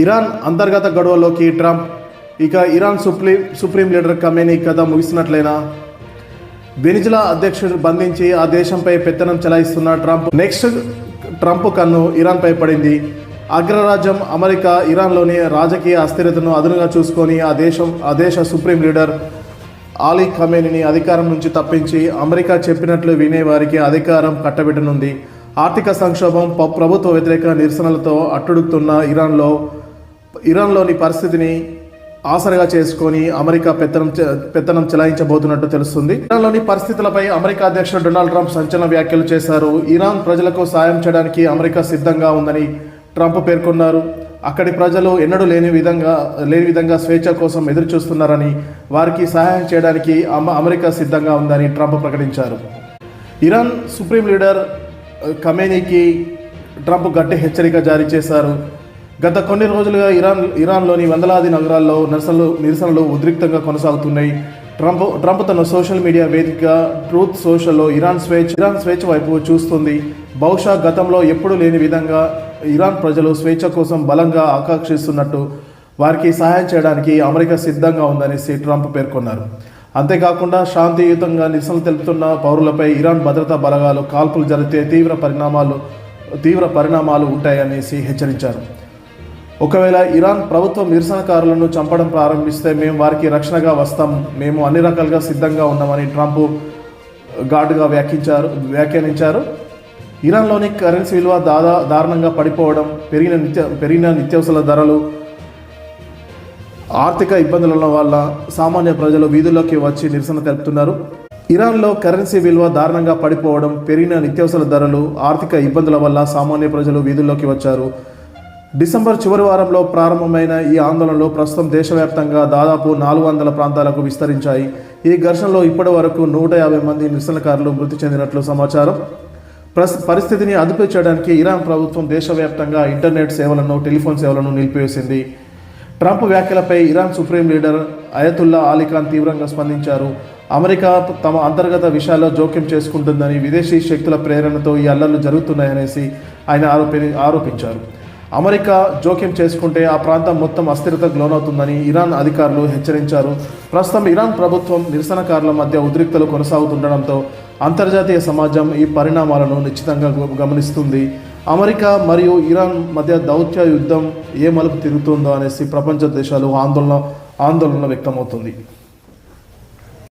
Iran అంతర్గత గొడవలోకి Trump. ఇక Iran supreme supreme leader Khamenei కథ ముగిసినట్లయినా వెనిజులా అధ్యక్షుడు బంధించి ఆ దేశంపై పెత్తనం చెలాయిస్తున్న ట్రంప్. నెక్స్ట్ ట్రంప్ కన్ను ఇరాన్పై పడింది. అగ్రరాజ్యం అమెరికా ఇరాన్లోని రాజకీయ అస్థిరతను అదునుగా చూసుకొని ఆ దేశం ఆ దేశ సుప్రీం లీడర్ ఆలీ ఖమేనిని అధికారం నుంచి తప్పించి అమెరికా చెప్పినట్లు వినే వారికి అధికారం కట్టబెట్టనుంది. ఆర్థిక సంక్షోభం ప్రభుత్వ వ్యతిరేక నిరసనలతో అట్టుడుతున్న ఇరాన్లో ఇరాన్లోని పరిస్థితిని ఆసరగా చేసుకొని అమెరికా పెత్తనం పెత్తనం చెలాయించబోతున్నట్టు తెలుస్తుంది. ఇరాన్లోని పరిస్థితులపై అమెరికా అధ్యక్షుడు డొనాల్డ్ ట్రంప్ సంచలన వ్యాఖ్యలు చేశారు. ఇరాన్ ప్రజలకు సాయం చేయడానికి అమెరికా సిద్ధంగా ఉందని ట్రంప్ పేర్కొన్నారు. అక్కడి ప్రజలు ఎన్నడూ లేని విధంగా లేని విధంగా స్వేచ్ఛ కోసం ఎదురు చూస్తున్నారని వారికి సహాయం చేయడానికి అమెరికా సిద్ధంగా ఉందని ట్రంప్ ప్రకటించారు. ఇరాన్ సుప్రీం లీడర్ కమేనీకి ట్రంప్ గట్టి హెచ్చరిక జారీ చేశారు. గత కొన్ని రోజులుగా ఇరాన్ ఇరాన్లోని వందలాది నగరాల్లో నిరసనలు నిరసనలు ఉద్రిక్తంగా కొనసాగుతున్నాయి. ట్రంప్ ట్రంప్ తన సోషల్ మీడియా వేదిక ట్రూత్ సోషల్లో ఇరాన్ స్వేచ్ఛ ఇరాన్ స్వేచ్ఛ వైపు చూస్తుంది. బహుశా గతంలో ఎప్పుడూ లేని విధంగా ఇరాన్ ప్రజలు స్వేచ్ఛ కోసం బలంగా ఆకాంక్షిస్తున్నట్టు వారికి సహాయం చేయడానికి అమెరికా సిద్ధంగా ఉందనేసి ట్రంప్ పేర్కొన్నారు. అంతేకాకుండా శాంతియుతంగా నిరసనలు తెలుపుతున్న పౌరులపై ఇరాన్ భద్రతా బలగాలు కాల్పులు జరిగితే తీవ్ర పరిణామాలు తీవ్ర పరిణామాలు ఉంటాయనేసి హెచ్చరించారు. ఒకవేళ ఇరాన్ ప్రభుత్వం నిరసనకారులను చంపడం ప్రారంభిస్తే మేము వారికి రక్షణగా వస్తాం. మేము అన్ని రకాలుగా సిద్ధంగా ఉన్నామని ట్రంప్ ఘాటుగా వ్యాఖ్యించారు వ్యాఖ్యానించారు. ఇరాన్లోని కరెన్సీ విలువ దాదా దారుణంగా పడిపోవడం పెరిగిన నిత్య పెరిగిన నిత్యావసర ధరలు ఆర్థిక ఇబ్బందుల వల్ల సామాన్య ప్రజలు వీధుల్లోకి వచ్చి నిరసన తెలుపుతున్నారు. ఇరాన్లో కరెన్సీ విలువ దారుణంగా పడిపోవడం పెరిగిన నిత్యావసర ధరలు ఆర్థిక ఇబ్బందుల వల్ల సామాన్య ప్రజలు వీధుల్లోకి వచ్చారు. డిసెంబర్ చివరి వారంలో ప్రారంభమైన ఈ ఆందోళనలు ప్రస్తుతం దేశవ్యాప్తంగా దాదాపు నాలుగు వందల ప్రాంతాలకు విస్తరించాయి. ఈ ఘర్షణలో ఇప్పటి వరకు నూట యాభై మంది నిరసనకారులు మృతి చెందినట్లు సమాచారం. ప్రస్ పరిస్థితిని అదుపు చేయడానికి ఇరాన్ ప్రభుత్వం దేశవ్యాప్తంగా ఇంటర్నెట్ సేవలను టెలిఫోన్ సేవలను నిలిపివేసింది. ట్రంప్ వ్యాఖ్యలపై ఇరాన్ సుప్రీం లీడర్ అయతుల్లా అలీఖాన్ తీవ్రంగా స్పందించారు. అమెరికా తమ అంతర్గత విషయాల్లో జోక్యం చేసుకుంటుందని విదేశీ శక్తుల ప్రేరణతో ఈ అల్లర్లు జరుగుతున్నాయనేసి ఆయన ఆరోపి ఆరోపించారు. అమెరికా జోక్యం చేసుకుంటే ఆ ప్రాంతం మొత్తం అస్థిరతకు లోనవుతుందని ఇరాన్ అధికారులు హెచ్చరించారు. ప్రస్తుతం ఇరాన్ ప్రభుత్వం నిరసనకారుల మధ్య ఉద్రిక్తలు కొనసాగుతుండడంతో అంతర్జాతీయ సమాజం ఈ పరిణామాలను నిశ్చితంగా గమనిస్తుంది. అమెరికా మరియు ఇరాన్ మధ్య దౌత్య యుద్ధం ఏ మలుపు తిరుగుతుందో అనేసి ప్రపంచ దేశాలు ఆందోళన ఆందోళన వ్యక్తమవుతుంది.